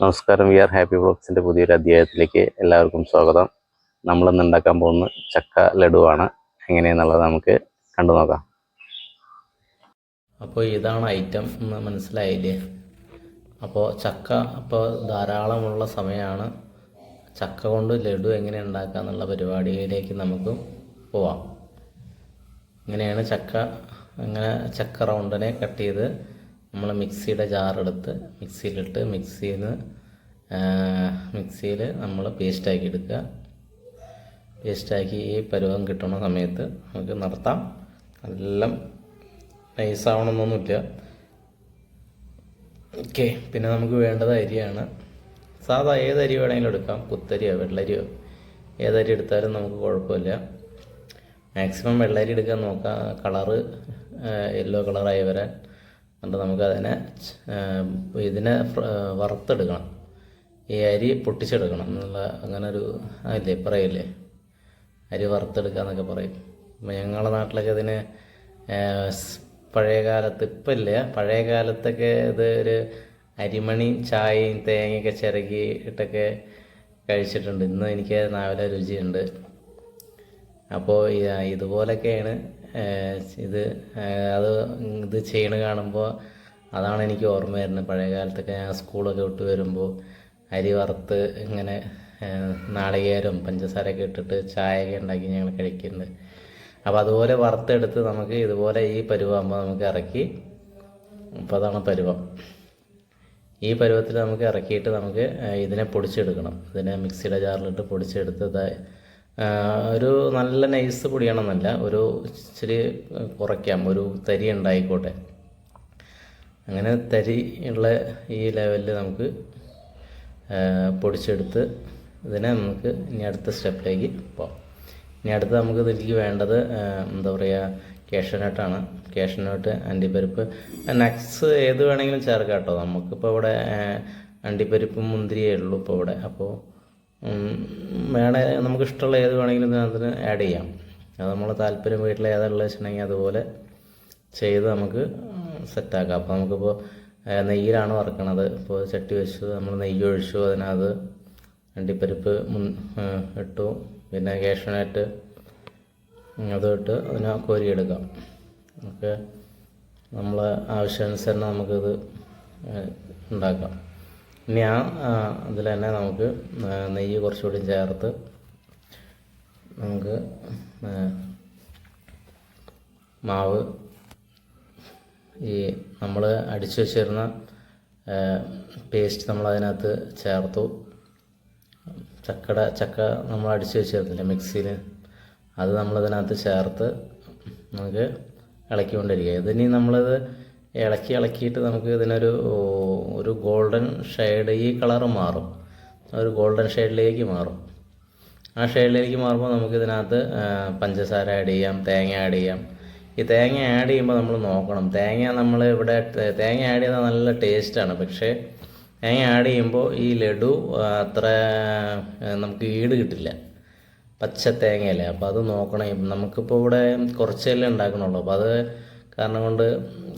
നമസ്കാരം. V are happy ബ്ലോഗ്സിന്റെ പുതിയൊരു അധ്യായത്തിലേക്ക് എല്ലാവർക്കും സ്വാഗതം. നമ്മളിന്ന് ഉണ്ടാക്കാൻ പോകുന്ന ചക്ക ലഡുവാണ്. എങ്ങനെയെന്നുള്ളത് നമുക്ക് കണ്ടു നോക്കാം. അപ്പോൾ ഇതാണ് ഐറ്റം എന്ന് മനസ്സിലായില്ലേ? അപ്പോൾ ചക്ക അപ്പോൾ ധാരാളമുള്ള സമയമാണ്. ചക്ക കൊണ്ട് ലഡു എങ്ങനെ ഉണ്ടാക്കുക എന്നുള്ള പരിപാടിയിലേക്ക് നമുക്ക് പോവാം. ഇങ്ങനെയാണ് ചക്ക അങ്ങനെ ചക്ക റൗണ്ടിനെ കട്ട് ചെയ്ത് നമ്മൾ മിക്സിയുടെ ജാറെടുത്ത് മിക്സിയിലിട്ട് മിക്സിയിൽ നിന്ന് മിക്സിയിൽ നമ്മൾ പേസ്റ്റാക്കി എടുക്കുക. പേസ്റ്റാക്കി ഈ പരുവം കിട്ടുന്ന സമയത്ത് നമുക്ക് നടത്താം. എല്ലാം നൈസാവണമെന്നൊന്നുമില്ല ഓക്കെ പിന്നെ നമുക്ക് വേണ്ടത് അരിയാണ്. സാധാ ഏത് അരി വേണമെങ്കിലും എടുക്കാം. കുത്തരിയോ വെള്ളരിയോ. ഏതരി എടുത്താലും നമുക്ക് കുഴപ്പമില്ല. മാക്സിമം വെള്ളരി എടുക്കാൻ നോക്കാം. കളറ് യെല്ലോ കളറായി വരാൻ. എന്നിട്ട് നമുക്കതിനെ ഇതിനെ വറുത്തെടുക്കണം. ഈ അരി പൊട്ടിച്ചെടുക്കണം എന്നുള്ള അങ്ങനെ ഒരു അതില്ലേ പറയില്ലേ? അരി വറുത്തെടുക്കുക എന്നൊക്കെ പറയും. ഞങ്ങളുടെ നാട്ടിലൊക്കെ ഇതിന് പഴയ കാലത്ത് ഇപ്പം ഇല്ല. പഴയ കാലത്തൊക്കെ ഇത് ഒരു അരിമണിയും ചായയും തേങ്ങയൊക്കെ ചിരകി ഇട്ടൊക്കെ കഴിച്ചിട്ടുണ്ട്. ഇന്ന് എനിക്ക് നാവിലെ രുചിയുണ്ട്. അപ്പോൾ ഇതുപോലൊക്കെയാണ് ഇത് അത് ഇത് ചെയ്യണ കാണുമ്പോൾ അതാണ് എനിക്ക് ഓർമ്മ വരുന്നത്. പഴയ കാലത്തൊക്കെ ഞാൻ സ്കൂളൊക്കെ വിട്ട് വരുമ്പോൾ അരി വറുത്ത് ഇങ്ങനെ നാളികേരം പഞ്ചസാരയൊക്കെ ഇട്ടിട്ട് ചായയൊക്കെ ഉണ്ടാക്കി ഞങ്ങൾ കഴിക്കുന്നുണ്ട്. അപ്പോൾ അതുപോലെ വറുത്തെടുത്ത് നമുക്ക് ഇതുപോലെ ഈ പരുവാകുമ്പോൾ നമുക്ക് ഇറക്കി അപ്പോൾ അതാണ് പരുവം. ഈ പരുവത്തിൽ നമുക്ക് ഇറക്കിയിട്ട് നമുക്ക് ഇതിനെ പൊടിച്ചെടുക്കണം. ഇതിനെ മിക്സിയുടെ ജാറിലിട്ട് പൊടിച്ചെടുത്ത് ഒരു നല്ല നൈസ് പൊടിയണമെന്നല്ല ഒരു ഇച്ചിരി കുറയ്ക്കാം ഒരു തരി ഉണ്ടായിക്കോട്ടെ. അങ്ങനെ തരി ഉള്ള ഈ ലെവലിൽ നമുക്ക് പൊടിച്ചെടുത്ത് ഇതിനെ നമുക്ക് ഇനി അടുത്ത സ്റ്റെപ്പിലേക്ക് പോകാം ഇനി അടുത്ത് നമുക്ക് ഇതിലേക്ക് വേണ്ടത് എന്താ പറയുക കേഷനട്ടാണ് കേഷനട്ട് അണ്ടിപ്പരിപ്പ് നട്ട്സ് ഏത് വേണമെങ്കിലും ചേർക്കാം കേട്ടോ. നമുക്കിപ്പോൾ ഇവിടെ അണ്ടിപ്പരിപ്പും മുന്തിരിയേ ഉള്ളൂ ഇപ്പോൾ ഇവിടെ. അപ്പോൾ വേണേ നമുക്ക് ഇഷ്ടമുള്ള ഏത് വേണമെങ്കിലും അതിന് ആഡ് ചെയ്യാം. അത് നമ്മൾ താല്പര്യം വീട്ടിൽ ഏതാണുള്ളത് വെച്ചിട്ടുണ്ടെങ്കിൽ അതുപോലെ ചെയ്ത് നമുക്ക് സെറ്റാക്കാം അപ്പോൾ നമുക്കിപ്പോൾ നെയ്യിലാണ് വറക്കണത്. ഇപ്പോൾ ചട്ടി വെച്ചു നമ്മൾ നെയ്യ് ഒഴിച്ചു അതിനകത്ത് അണ്ടിപ്പരിപ്പ് മുൻ ഇട്ടു. പിന്നെ കേഷനായിട്ട് അതും ഇട്ട് അതിനെ കോരിയെടുക്കാം. നമുക്ക് നമ്മളെ ആവശ്യാനുസരണം നമുക്കിത് ഉണ്ടാക്കാം. ഇനി ആ അതിൽ തന്നെ നമുക്ക് നെയ്യ് കുറച്ചുകൂടി ചേർത്ത് നമുക്ക് മാവ് ഈ നമ്മൾ അടിച്ചു വെച്ചിരുന്ന പേസ്റ്റ് നമ്മൾ അതിനകത്ത് ചേർത്തു. ചക്കട ചക്ക നമ്മൾ അടിച്ചു വെച്ചിരുന്നില്ല മിക്സിയിൽ? അത് നമ്മളതിനകത്ത് ചേർത്ത് നമുക്ക് ഇളക്കിക്കൊണ്ടിരിക്കുക. ഇതിനി നമ്മളിത് ഇളക്കി ഇളക്കിയിട്ട് നമുക്ക് ഇതിനൊരു ഒരു ഗോൾഡൻ ഷെയ്ഡ് ഈ കളർ മാറും. ഒരു ഗോൾഡൻ ഷെയ്ഡിലേക്ക് മാറും. ആ ഷെയ്ഡിലേക്ക് മാറുമ്പോൾ നമുക്ക് ഇതിനകത്ത് പഞ്ചസാര ആഡ് ചെയ്യാം തേങ്ങ ആഡ് ചെയ്യാം. ഈ തേങ്ങ ആഡ് ചെയ്യുമ്പോൾ നമ്മൾ നോക്കണം. തേങ്ങ നമ്മൾ ഇവിടെ തേങ്ങ ആഡ് ചെയ്താൽ നല്ല ടേസ്റ്റാണ് പക്ഷേ തേങ്ങ ആഡ് ചെയ്യുമ്പോൾ ഈ ലഡു അത്ര നമുക്ക് ഈട് കിട്ടില്ല. പച്ച തേങ്ങയല്ലേ? അപ്പോൾ അത് നോക്കണം. നമുക്കിപ്പോൾ ഇവിടെ കുറച്ചല്ലേ ഉണ്ടാക്കണുള്ളൂ. അപ്പോൾ അത് കാരണം കൊണ്ട്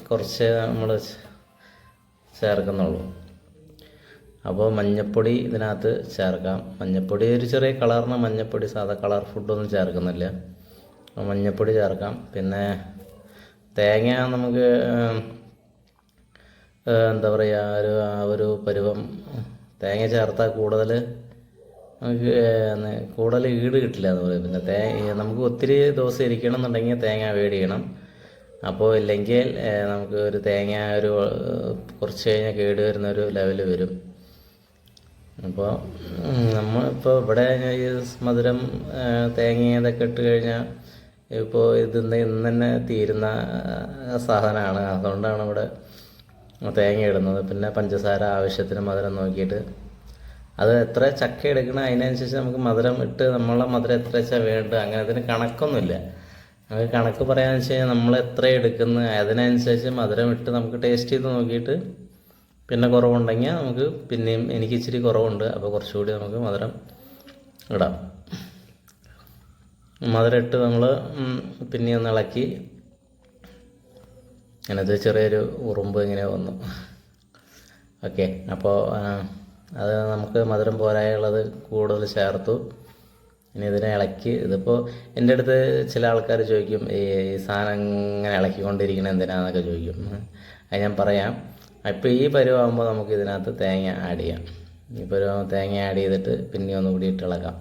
കുറച്ച് നമ്മൾ ചേർക്കുന്നുള്ളൂ. അപ്പോൾ മഞ്ഞപ്പൊടി ഇതിനകത്ത് ചേർക്കാം. മഞ്ഞപ്പൊടി ഒരു ചെറിയ കളറിന് മഞ്ഞപ്പൊടി സാധാ കളർ ഫുഡൊന്നും ചേർക്കുന്നില്ല. മഞ്ഞപ്പൊടി ചേർക്കാം. പിന്നെ തേങ്ങ നമുക്ക് എന്താ പറയുക ഒരു ആ ഒരു പരുവം തേങ്ങ ചേർത്താൽ കൂടുതൽ നമുക്ക് കൂടുതൽ ഈട് കിട്ടില്ല എന്ന് പറയും പിന്നെ തേ നമുക്ക് ഒത്തിരി ദിവസം ഇരിക്കണം എന്നുണ്ടെങ്കിൽ തേങ്ങ വേടിക്കണം. അപ്പോൾ ഇല്ലെങ്കിൽ നമുക്ക് ഒരു തേങ്ങ ഒരു കുറച്ച് കഴിഞ്ഞാൽ കേട് വരുന്ന ഒരു ലെവൽ വരും. അപ്പോൾ നമ്മൾ ഇപ്പോൾ ഇവിടെ ഈ മധുരം തേങ്ങ ഇതൊക്കെ ഇട്ട് കഴിഞ്ഞാൽ ഇപ്പോൾ ഇത് ഇന്ന് തന്നെ തീരുന്ന സാധനമാണ്. അതുകൊണ്ടാണ് ഇവിടെ തേങ്ങ ഇടുന്നത്. പിന്നെ പഞ്ചസാര ആവശ്യത്തിന് മധുരം നോക്കിയിട്ട്. അത് എത്ര ചക്ക എടുക്കണം അതിനനുസരിച്ച് നമുക്ക് മധുരം ഇട്ട് നമ്മളെ മധുരം എത്ര വെച്ചാൽ വേണ്ട അങ്ങനെ അതിന് കണക്കൊന്നുമില്ല. നമുക്ക് കണക്ക് പറയാന്ന് വെച്ച് കഴിഞ്ഞാൽ നമ്മൾ എത്ര എടുക്കുന്നു അതിനനുസരിച്ച് മധുരം ഇട്ട് നമുക്ക് ടേസ്റ്റ് ചെയ്ത് നോക്കിയിട്ട് പിന്നെ കുറവുണ്ടെങ്കിൽ നമുക്ക് പിന്നെയും എനിക്ക് ഇച്ചിരി കുറവുണ്ട് അപ്പോൾ കുറച്ചുകൂടി നമുക്ക് മധുരം ഇടാം. മധുരം ഇട്ട് നമ്മൾ പിന്നെ ഒന്ന് ഇളക്കി. അതിനകത്ത് ചെറിയൊരു ഉറുമ്പ് ഇങ്ങനെ വന്നു. ഓക്കെ അപ്പോൾ അത് നമുക്ക് മധുരം പോരായുള്ളത് കൂടുതൽ ചേർത്തു. ഇനി ഇതിനെ ഇളക്കി. ഇതിപ്പോൾ എന്റെ അടുത്ത് ചില ആൾക്കാർ ചോദിക്കും ഈ സാധനം ഇങ്ങനെ ഇളക്കിക്കൊണ്ടിരിക്കണം എന്തിനാന്നൊക്കെ ചോദിക്കും. അത് ഞാൻ പറയാം. ഇപ്പോൾ ഈ പരുവാകുമ്പോൾ നമുക്ക് ഇതിനകത്ത് തേങ്ങ ആഡ് ചെയ്യാം. ഈ പരുവ തേങ്ങ ആഡ് ചെയ്തിട്ട് പിന്നെ ഒന്നുകൂടി ഇട്ട് ഇളക്കാം.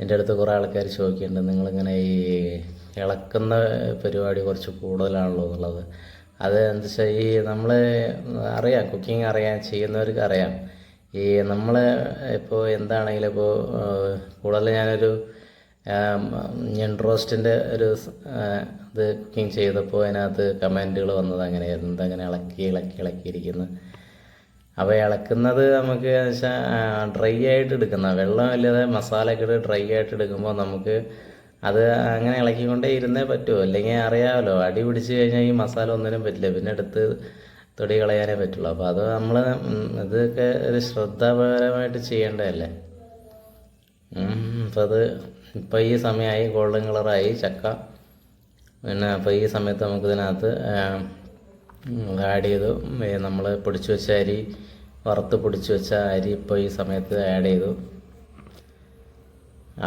എന്റെ അടുത്ത് കുറേ ആൾക്കാർ ചോദിക്കുന്നുണ്ട് നിങ്ങളിങ്ങനെ ഈ ഇളക്കുന്ന പരിപാടി കുറച്ച് കൂടുതലാണല്ലോ എന്നുള്ളത്. അത് എന്താ വെച്ചാൽ ഈ നമ്മൾ അറിയാം കുക്കിംഗ് അറിയാം ചെയ്യുന്നവർക്ക് അറിയാം. ഈ നമ്മൾ ഇപ്പോൾ എന്താണെങ്കിലും ഇപ്പോൾ കൂടുതൽ ഞാനൊരു ഞണ്ട് ഒരു ഇത് കുക്കിംഗ് ചെയ്തപ്പോൾ അതിനകത്ത് കമന്റുകൾ വന്നത് അങ്ങനെയായിരുന്നു എന്തങ്ങനെ ഇളക്കി ഇളക്കി ഇളക്കിയിരിക്കുന്നു. അപ്പോൾ ഇളക്കുന്നത് നമുക്ക് വെച്ചാൽ ഡ്രൈ ആയിട്ട് എടുക്കുന്ന വെള്ളം ഇല്ലാതെ മസാലയൊക്കെ ഇട്ട് ഡ്രൈ ആയിട്ട് എടുക്കുമ്പോൾ നമുക്ക് അത് അങ്ങനെ ഇളക്കിക്കൊണ്ടേ ഇരുന്നേ പറ്റുമോ അല്ലെങ്കിൽ അറിയാമല്ലോ അടി പിടിച്ച് കഴിഞ്ഞാൽ ഈ മസാല ഒന്നിനും പറ്റില്ല. പിന്നെ എടുത്ത് തൊടി കളയാനേ പറ്റുള്ളൂ. അപ്പോൾ അത് നമ്മൾ ഇതൊക്കെ ഒരു ശ്രദ്ധാപരമായിട്ട് ചെയ്യേണ്ടതല്ലേ? അപ്പോൾ അത് ഇപ്പോൾ ഈ സമയമായി ഗോൾഡൻ കളറായി ചക്ക. പിന്നെ അപ്പോൾ ഈ സമയത്ത് നമുക്ക് ഇതിനകത്ത് ആഡ് ചെയ്തു. നമ്മൾ പൊടിച്ചു വെച്ച അരി വറുത്ത് പൊടിച്ചു വെച്ച അരി ഇപ്പോൾ ഈ സമയത്ത് ആഡ് ചെയ്തു.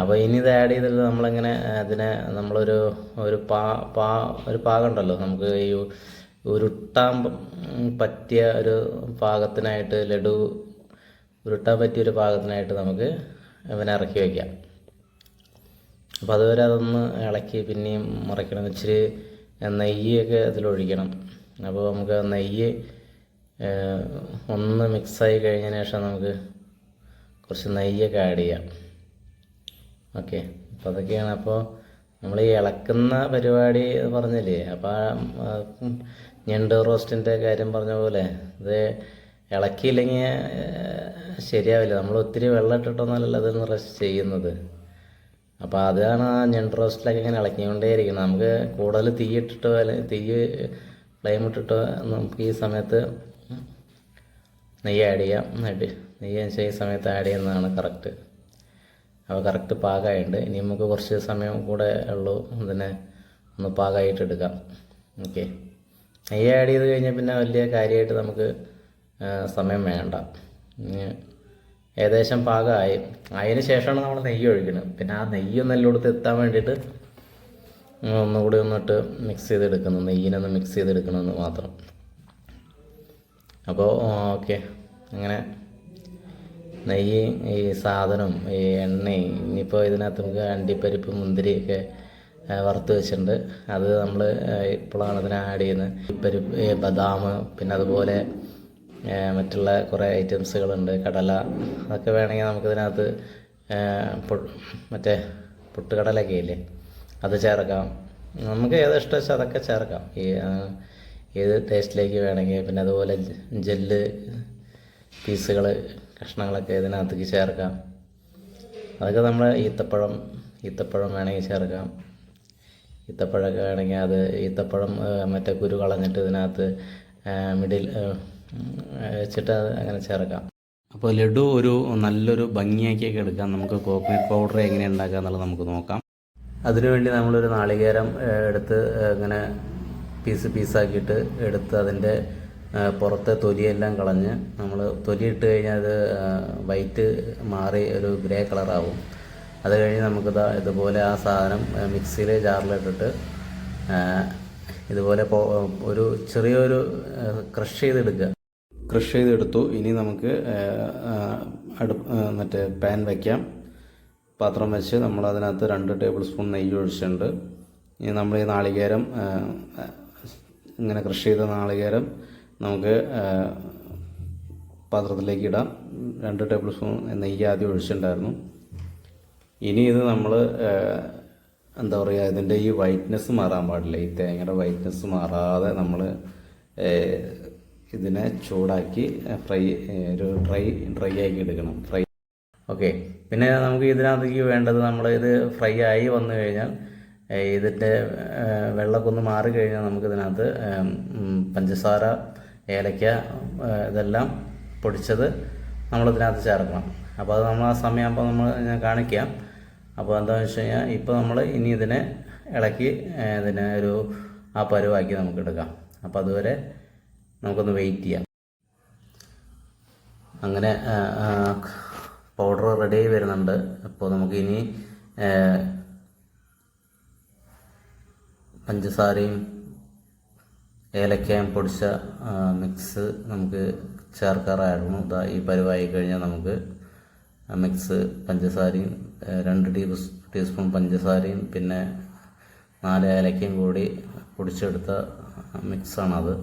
അപ്പോൾ ഇനി ഇത് ആഡ് ചെയ്തിട്ട് നമ്മളിങ്ങനെ അതിനെ നമ്മളൊരു ഒരു പാ പാ ഒരു പാകമുണ്ടല്ലോ നമുക്ക് ഈ ഉരുട്ടാൻ പറ്റിയ ഒരു പാകത്തിനായിട്ട് ലഡു ഉരുട്ടാൻ പറ്റിയ ഒരു പാകത്തിനായിട്ട് നമുക്ക് ഇവനെ ഇറക്കി വയ്ക്കാം അപ്പോൾ അതുവരെ അതൊന്ന് ഇളക്കി പിന്നെയും മറിക്കണം. ഇച്ചിരി നെയ്യൊക്കെ അതിലൊഴിക്കണം അപ്പോൾ നമുക്ക് നെയ്യ് ഒന്ന് മിക്സായി കഴിഞ്ഞതിന് ശേഷം നമുക്ക് കുറച്ച് നെയ്യൊക്കെ ആഡ് ചെയ്യാം. ഓക്കെ അപ്പോൾ അതൊക്കെയാണ്. അപ്പോൾ നമ്മൾ ഈ ഇളക്കുന്ന പരിപാടി പറഞ്ഞില്ലേ? അപ്പോൾ ഞണ്ട് റോസ്റ്റിന്റെ കാര്യം പറഞ്ഞ പോലെ ഇത് ഇളക്കിയില്ലെങ്കിൽ ശരിയാവില്ല. നമ്മൾ ഒത്തിരി വെള്ളം ഇട്ടിട്ടൊന്നുമല്ലല്ലോ അത് നിറച്ച് ചെയ്യുന്നത്. അപ്പോൾ അതാണ് ആ ഞണ്ട് റോസ്റ്റിലൊക്കെ ഇങ്ങനെ ഇളക്കിക്കൊണ്ടേയിരിക്കുന്നത്. നമുക്ക് കൂടുതൽ തീ ഇട്ടിട്ടോ അല്ലെങ്കിൽ തീ ഫ്ലെയിം ഇട്ടിട്ടോ നമുക്ക് ഈ സമയത്ത് നെയ്യ് ആഡ് ചെയ്യാം. എന്നിട്ട് നെയ്യ് ഈ സമയത്ത് ആഡ് ചെയ്യുന്നതാണ് കറക്റ്റ് അപ്പോൾ കറക്റ്റ് പാകമായിട്ടുണ്ട്. ഇനി നമുക്ക് കുറച്ച് സമയം കൂടെ ഉള്ളൂ. അതിനെ ഒന്ന് പാകമായിട്ട് എടുക്കാം. ഓക്കെ നെയ്യ് ആഡ് ചെയ്ത് കഴിഞ്ഞാൽ പിന്നെ വലിയ കാര്യമായിട്ട് നമുക്ക് സമയം വേണ്ട. ഏകദേശം പാകമായി. അതിന് ശേഷമാണ് നമ്മൾ നെയ്യ് ഒഴിക്കുന്നത് പിന്നെ ആ നെയ്യ് ഒന്ന് എല്ലായിടത്ത് എത്താൻ വേണ്ടിയിട്ട് ഒന്നുകൂടി ഒന്നിട്ട് മിക്സ് ചെയ്തെടുക്കുന്നു നെയ്യിനൊന്ന് മിക്സ് ചെയ്തെടുക്കണമെന്ന് മാത്രം. അപ്പോൾ ഓക്കെ. അങ്ങനെ നെയ്യ് ഈ സാധനം ഈ എണ്ണയും ഇനിയിപ്പോൾ ഇതിനകത്ത് നമുക്ക് അണ്ടിപ്പരിപ്പ് മുന്തിരിയൊക്കെ വറുത്ത് വെച്ചിട്ടുണ്ട്. അത് നമ്മൾ ഇപ്പോഴാണ് ഇതിനെ ആഡ് ചെയ്യുന്നത്. ഈ ബദാം പിന്നെ അതുപോലെ മറ്റുള്ള കുറേ ഐറ്റംസുകളുണ്ട് കടല അതൊക്കെ വേണമെങ്കിൽ നമുക്കിതിനകത്ത് മറ്റേ പൊട്ടുകടലൊക്കെ ഇല്ലേ അത് ചേർക്കാം. നമുക്ക് ഏത് ഇഷ്ടം വെച്ചാൽ അതൊക്കെ ചേർക്കാം. ഈ ഏത് ടേസ്റ്റിലേക്ക് വേണമെങ്കിൽ പിന്നെ അതുപോലെ ജെല്ല് പീസുകൾ കഷ്ണങ്ങളൊക്കെ ഇതിനകത്തേക്ക് ചേർക്കാം. അതൊക്കെ നമ്മൾ ഈത്തപ്പഴം ഈത്തപ്പഴം വേണമെങ്കിൽ ചേർക്കാം. ഈത്തപ്പഴമൊക്കെ വേണമെങ്കിൽ അത് ഈത്തപ്പഴം മറ്റേ കുരു കളഞ്ഞിട്ട് ഇതിനകത്ത് മിഡിൽ വെച്ചിട്ട് അത് അങ്ങനെ ചേർക്കാം. അപ്പോൾ ലഡു ഒരു നല്ലൊരു ഭംഗിയാക്കിയൊക്കെ എടുക്കാം. നമുക്ക് കോക്കനട്ട് പൗഡർ എങ്ങനെ ഉണ്ടാക്കുക എന്നുള്ളത് നമുക്ക് നോക്കാം. അതിനുവേണ്ടി നമ്മളൊരു നാളികേരം എടുത്ത് ഇങ്ങനെ പീസ് പീസാക്കിയിട്ട് എടുത്ത് അതിന്റെ പുറത്തെ തൊലിയെല്ലാം കളഞ്ഞ് നമ്മൾ തൊലി ഇട്ട് കഴിഞ്ഞാൽ അത് വൈറ്റ് മാറി ഒരു ഗ്രേ കളറാവും. അത് കഴിഞ്ഞ് നമുക്കിതാ ഇതുപോലെ ആ സാധനം മിക്സിയിൽ ജാറിലിട്ടിട്ട് ഇതുപോലെ ഒരു ചെറിയൊരു ക്രഷ് ചെയ്തെടുക്കുക. ക്രഷ് ചെയ്തെടുത്തു. ഇനി നമുക്ക് അടു മറ്റേ പാൻ വയ്ക്കാം പാത്രം വെച്ച് നമ്മൾ അതിനകത്ത് രണ്ട് ടേബിൾ സ്പൂൺ നെയ്യ് ഒഴിച്ചിട്ടുണ്ട്. ഇനി നമ്മൾ ഈ നാളികേരം ഇങ്ങനെ കൃഷി ചെയ്ത നാളികേരം നമുക്ക് പാത്രത്തിലേക്ക് ഇടാം. രണ്ട് ടേബിൾ സ്പൂൺ നെയ്യ് ആദ്യം ഒഴിച്ചിട്ടുണ്ടായിരുന്നു. ഇനി ഇത് നമ്മൾ എന്താ പറയുക ഇതിന്റെ ഈ വൈറ്റ്നസ് മാറാൻ പാടില്ല. ഈ തേങ്ങയുടെ വൈറ്റ്നസ് മാറാതെ നമ്മൾ ഇതിനെ ചൂടാക്കി ഫ്രൈ ഒരു ഡ്രൈ ഡ്രൈ ആക്കി എടുക്കണം. ഫ്രൈ. ഓക്കെ. പിന്നെ നമുക്ക് ഇതിനകത്തേക്ക് വേണ്ടത് നമ്മൾ ഇത് ഫ്രൈ ആയി വന്നു കഴിഞ്ഞാൽ ഇതിന്റെ വെള്ളമൊക്കെ ഒന്ന് മാറി കഴിഞ്ഞാൽ നമുക്ക് ഇതിനകത്ത് പഞ്ചസാര ഏലക്ക ഇതെല്ലാം പൊടിച്ചത് നമ്മളിതിനകത്ത് ചേർക്കണം. അപ്പോൾ അത് നമ്മൾ ആ സമയമാകുമ്പോൾ നമ്മൾ ഞാൻ കാണിക്കാം. അപ്പോൾ എന്താണെന്ന് വെച്ച് കഴിഞ്ഞാൽ ഇപ്പോൾ നമ്മൾ ഇനി ഇതിനെ ഇളക്കി ഇതിനെ ഒരു ആ പരുവാക്കി നമുക്ക് എടുക്കാം. അപ്പോൾ അതുവരെ നമുക്കൊന്ന് വെയിറ്റ് ചെയ്യാം. അങ്ങനെ പൗഡർ റെഡി ആയി വരുന്നുണ്ട്. അപ്പോൾ നമുക്കിനി പഞ്ചസാരയും ഏലക്കായും പൊടിച്ച മിക്സ് നമുക്ക് ചേർക്കാറായിരുന്നു. ഈ പരുവായി കഴിഞ്ഞാൽ നമുക്ക് മിക്സ് പഞ്ചസാരയും രണ്ട് ടീസ് ടീസ്പൂൺ പഞ്ചസാരയും പിന്നെ നാല് ഏലക്കയും കൂടി പൊടിച്ചെടുത്ത മിക്സാണത്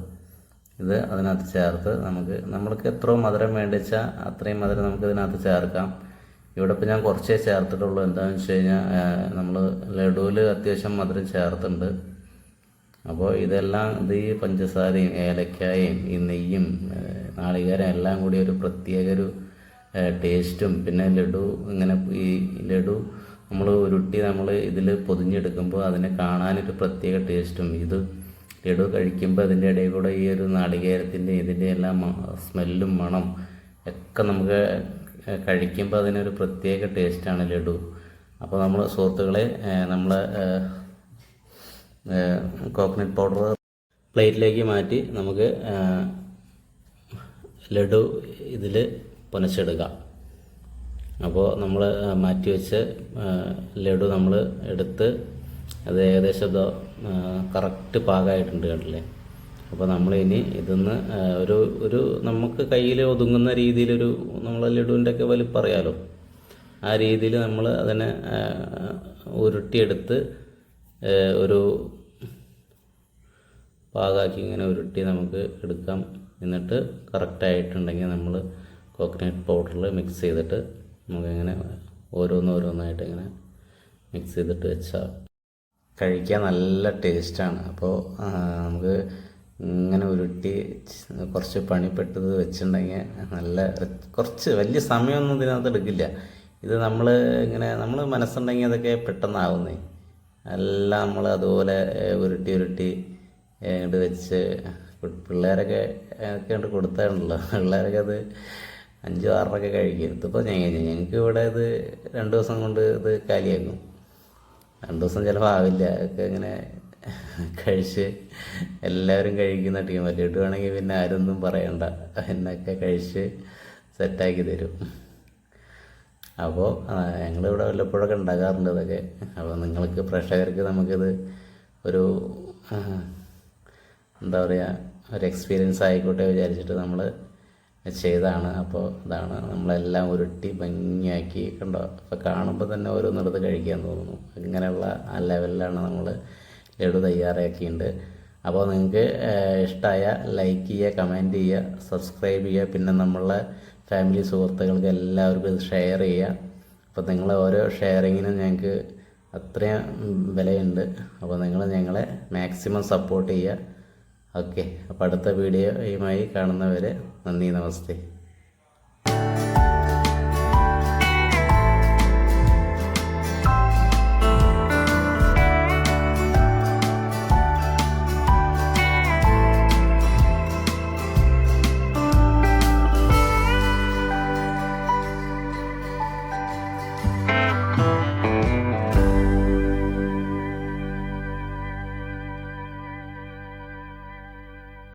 ഇത് അതിനകത്ത് ചേർത്ത് നമുക്ക് നമ്മൾക്ക് എത്ര മധുരം വേണ്ടിച്ചാൽ അത്രയും മധുരം നമുക്ക് ഇതിനകത്ത് ചേർക്കാം. ഇവിടെ ഇപ്പം ഞാൻ കുറച്ചേ ചേർത്തിട്ടുള്ളൂ. എന്താണെന്ന് വെച്ച് കഴിഞ്ഞാൽ നമ്മൾ ലഡുവിൽ അത്യാവശ്യം മധുരം ചേർത്തുണ്ട് അപ്പോൾ ഇതെല്ലാം ഇത് ഈ പഞ്ചസാരയും ഏലക്കായും ഈ നെയ്യും നാളികേരം എല്ലാം കൂടി ഒരു പ്രത്യേക ഒരു ടേസ്റ്റും പിന്നെ ലഡു ഇങ്ങനെ ഈ ലഡു നമ്മൾ ഉരുട്ടി നമ്മൾ ഇതിൽ പൊതിഞ്ഞെടുക്കുമ്പോൾ അതിനെ കാണാനൊരു പ്രത്യേക ടേസ്റ്റും. ഇത് ലഡു കഴിക്കുമ്പോൾ അതിന്റെ ഇടയിൽ കൂടെ ഈ ഒരു നാളികേരത്തിന്റെ ഇതിന്റെ എല്ലാം സ്മെല്ലും മണം ഒക്കെ നമുക്ക് കഴിക്കുമ്പോൾ അതിനൊരു പ്രത്യേക ടേസ്റ്റാണ് ലഡു. അപ്പോൾ നമ്മൾ സുഹൃത്തുക്കളെ നമ്മൾ കോക്കനട്ട് പൗഡർ പ്ലേറ്റിലേക്ക് മാറ്റി നമുക്ക് ലഡു ഇതിൽ പുനച്ചെടുക്കാം അപ്പോൾ നമ്മൾ മാറ്റി വെച്ച് ലഡു നമ്മൾ എടുത്ത് അത് ഏകദേശം ഇതോ കറക്റ്റ് പാകമായിട്ടുണ്ട് കണ്ടില്ലേ? അപ്പോൾ നമ്മൾ ഇനി ഇതിന്ന് ഒരു ഒരു നമുക്ക് കയ്യിൽ ഒതുങ്ങുന്ന രീതിയിലൊരു നമ്മൾ ലഡുവിന്റെ ഒക്കെ വലിപ്പം അറിയാലോ? ആ രീതിയിൽ നമ്മൾ അതിനെ ഉരുട്ടിയെടുത്ത് ഒരു പാകാക്കി ഇങ്ങനെ ഉരുട്ടി നമുക്ക് എടുക്കാം. എന്നിട്ട് കറക്റ്റായിട്ടുണ്ടെങ്കിൽ നമ്മൾ കോക്കനട്ട് പൗഡറിൽ മിക്സ് ചെയ്തിട്ട് നമുക്കിങ്ങനെ ഓരോന്നോരോന്നായിട്ട് ഇങ്ങനെ മിക്സ് ചെയ്തിട്ട് വെച്ചാൽ കഴിക്കാൻ നല്ല ടേസ്റ്റാണ് അപ്പോൾ നമുക്ക് ഇങ്ങനെ ഉരുട്ടി കുറച്ച് പണിപ്പെട്ടത് വെച്ചിട്ടുണ്ടെങ്കിൽ നല്ല കുറച്ച് വലിയ സമയമൊന്നും ഇതിനകത്ത് എടുക്കില്ല. ഇത് നമ്മൾ ഇങ്ങനെ നമ്മൾ മനസ്സുണ്ടെങ്കിൽ അതൊക്കെ പെട്ടെന്നാവുന്നേ. എല്ലാം നമ്മൾ അതുപോലെ ഉരുട്ടി ഉരുട്ടി ഇങ്ങോട്ട് വെച്ച് പിള്ളേരൊക്കെ ഒക്കെ കൊടുത്താണല്ലോ പിള്ളേരൊക്കെ അത് അഞ്ചോ ആറൊക്കെ കഴിക്കും ഇതിപ്പോൾ ഞങ്ങൾക്ക് ഇവിടെ ഇത് രണ്ട് ദിവസം കൊണ്ട് ഇത് കാലിയാക്കും. രണ്ട് ദിവസം ചിലപ്പോൾ ആവില്ല. ഒക്കെ ഇങ്ങനെ കഴിച്ച് എല്ലാവരും കഴിക്കുന്ന ടീം വലിയിട്ട് വേണമെങ്കിൽ പിന്നെ ആരൊന്നും പറയണ്ട. എന്നൊക്കെ കഴിച്ച് സെറ്റാക്കി തരും. അപ്പോൾ ഞങ്ങളിവിടെ വല്ലപ്പോഴൊക്കെ ഉണ്ടാകാറുണ്ട് ഇതൊക്കെ. അപ്പോൾ നിങ്ങൾക്ക് പ്രേക്ഷകർക്ക് നമുക്കിത് ഒരു എന്താ പറയുക ഒരു എക്സ്പീരിയൻസ് ആയിക്കോട്ടെ വിചാരിച്ചിട്ട് നമ്മൾ ചെയ്തതാണ് അപ്പോൾ ഇതാണ് നമ്മളെല്ലാം ഉരുട്ടി ഭംഗിയാക്കി കണ്ടോ? അപ്പോൾ കാണുമ്പോൾ തന്നെ ഓരോന്നെടുത്ത് കഴിക്കാൻ തോന്നുന്നു. ഇങ്ങനെയുള്ള ആ ലെവലിലാണ് നമ്മൾ ലഡു തയ്യാറാക്കിയിട്ടുണ്ട്. അപ്പോൾ നിങ്ങൾക്ക് ഇഷ്ടമായ ലൈക്ക് ചെയ്യുക കമന്റ് ചെയ്യുക സബ്സ്ക്രൈബ് ചെയ്യുക പിന്നെ നമ്മളെ ഫാമിലി സുഹൃത്തുക്കൾക്ക് എല്ലാവർക്കും ഇത് ഷെയർ ചെയ്യുക. അപ്പോൾ നിങ്ങൾ ഓരോ ഷെയറിങ്ങിനും ഞങ്ങൾക്ക് അത്രയും വിലയുണ്ട്. അപ്പോൾ നിങ്ങൾ ഞങ്ങളെ മാക്സിമം സപ്പോർട്ട് ചെയ്യുക. ഓക്കെ. അപ്പോൾ അടുത്ത വീഡിയോയുമായി കാണുന്നവരെ നന്ദി നമസ്തേ.